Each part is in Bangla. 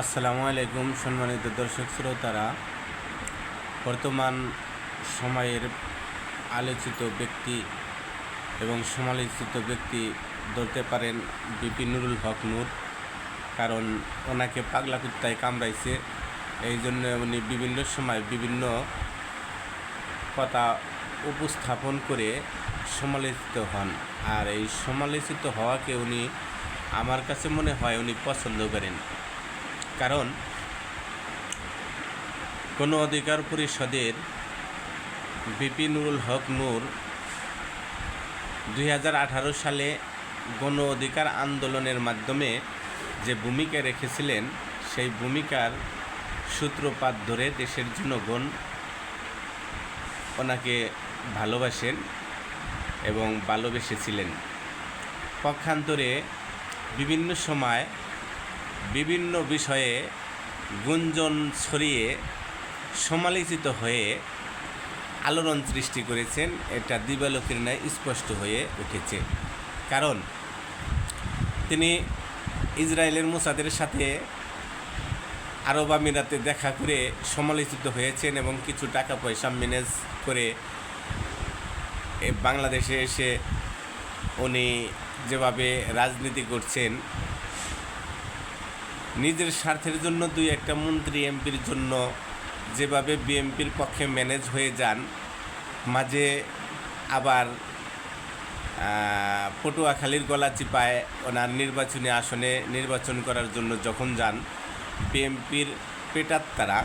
আসসালামু আলাইকুম সম্মানিত দর্শক শ্রোতারা। বর্তমান সময়ের আলোচিত ব্যক্তি এবং সমালোচিত ব্যক্তি ধরতে পারেন বিপি নুরুল হক নূর। কারণ ওনাকে পাগলা কুত্তায় কামড়াইছে। এই জন্য উনি বিভিন্ন সময় বিভিন্ন কথা উপস্থাপন করে সমালোচিত হন। আর এই সমালোচিত হওয়াকে উনি, আমার কাছে মনে হয় উনি পছন্দ করেন। কারণ কোনো অধিকার পরিষদের বিপি নুরুল হক নূর দুই হাজার আঠারো সালে গণ অধিকার আন্দোলনের মাধ্যমে যে ভূমিকা রেখেছিলেন, সেই ভূমিকার সূত্রপাত ধরে দেশের জনগণ ওনাকে ভালোবাসেন এবং ভালোবেসেছিলেন। পক্ষান্তরে বিভিন্ন সময় বিভিন্ন বিষয়ে গুঞ্জন ছড়িয়ে সমালোচিত হয়ে আলোড়ন সৃষ্টি করেছেন। এটা দিবালোকের ন্যায় স্পষ্ট হয়ে উঠেছে। কারণ তিনি ইসরায়েলের মুসাদের সাথে আরব আমিরাতে দেখা করে সমালোচিত হয়েছেন এবং কিছু টাকা পয়সা ম্যানেজ করে বাংলাদেশে এসে উনি যেভাবে রাজনীতি করছেন নিজের স্বার্থের জন্য দুই একটা মন্ত্রী এমপির জন্য যেভাবে বিএমপির পক্ষে ম্যানেজ হয়ে যান, মাঝে আবার পটুয়াখালীর গলা চিপায় ওনার নির্বাচনী আসনে নির্বাচন করার জন্য যখন যান, বিএমপির পেটাত্তারা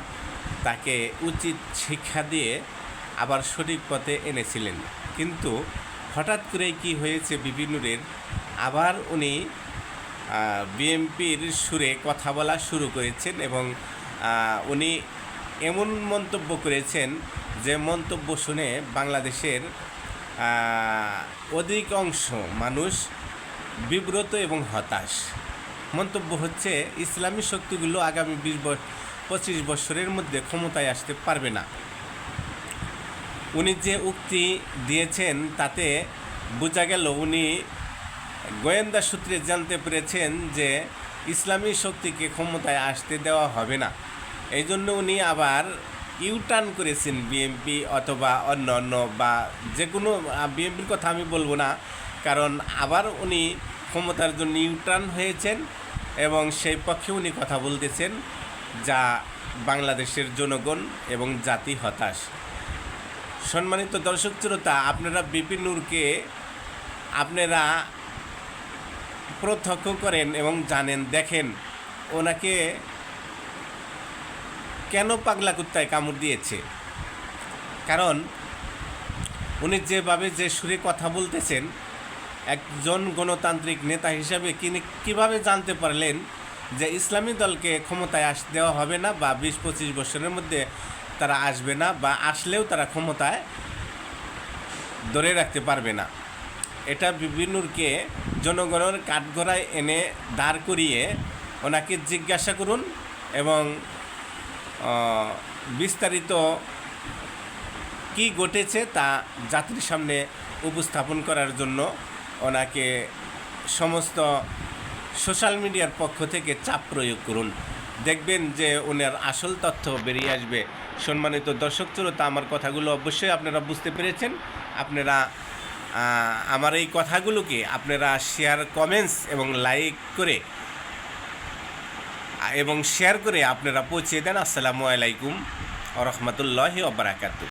তাকে উচিত শিক্ষা দিয়ে আবার সঠিক পথে এনেছিলেন। কিন্তু হঠাৎ করেই কি হয়েছে বিভিন্নরের আবার উনি বিএমপির সুরে কথা বলা শুরু করেছেন এবং উনি এমন মন্তব্য করেছেন যে মন্তব্য শুনে বাংলাদেশের অধিকাংশ মানুষ বিব্রত এবং হতাশ। মন্তব্য হচ্ছে, ইসলামী শক্তিগুলো আগামী বিশ পঁচিশ বছরের মধ্যে ক্ষমতায় আসতে পারবে না। উনি যে উক্তি দিয়েছেন তাতে বোঝা গেল উনি গোয়েন্দা সূত্রে জানতে পেরেছেন যে ইসলামী শক্তিকে ক্ষমতায় আসতে দেওয়া হবে না। এই জন্য উনি আবার ইউটার্ন করেছেন বিএমপি অথবা অন্য অন্য বা যে কোনো বিএমপির কথা আমি বলব না, কারণ আবার উনি ক্ষমতার জন্য ইউটার্ন হয়েছেন এবং সেই পক্ষে উনি কথা বলতেছেন যা বাংলাদেশের জনগণ এবং জাতি হতাশ। সম্মানিত দর্শক শ্রোতা, আপনারা বিপিন নূরকে আপনারা প্রত্যক্ষ করেন এবং জানেন, দেখেন, ওনাকে কেন পাগলা কুত্তায় কামড় দিয়েছে? কারণ, উনি যেভাবে যে সুরে কথা বলতেছেন, একজন গণতান্ত্রিক নেতা হিসাবে তিনি কীভাবে জানতে পারলেন যে ইসলামী দলকে ক্ষমতায় আস, দেওয়া হবে না বা বিশ পঁচিশ বছরের মধ্যে তারা আসবে না বা আসলেও তারা ক্ষমতায় ধরে রাখতে পারবে না। এটা বিভিন্নকে জনগণের কাঠগড়ায় এনে দাঁড় করিয়ে ওনাকে জিজ্ঞাসা করুন এবং বিস্তারিত কি ঘটেছে তা যাত্রীর সামনে উপস্থাপন করার জন্য ওনাকে সমস্ত সোশ্যাল মিডিয়ার পক্ষ থেকে চাপ প্রয়োগ করুন। দেখবেন যে ওনার আসল তথ্য বেরিয়ে আসবে। সম্মানিত দর্শক শ্রোতা, আমার কথাগুলো অবশ্যই আপনারা বুঝতে পেরেছেন। আপনারা আমার এই কথাগুলোকে আপনারা শেয়ার কমেন্টস এবং লাইক করে এবং শেয়ার করে আপনারা পৌঁছে দেন। আসসালামু আলাইকুম রহমতুল্লাহ ওবরাকাতু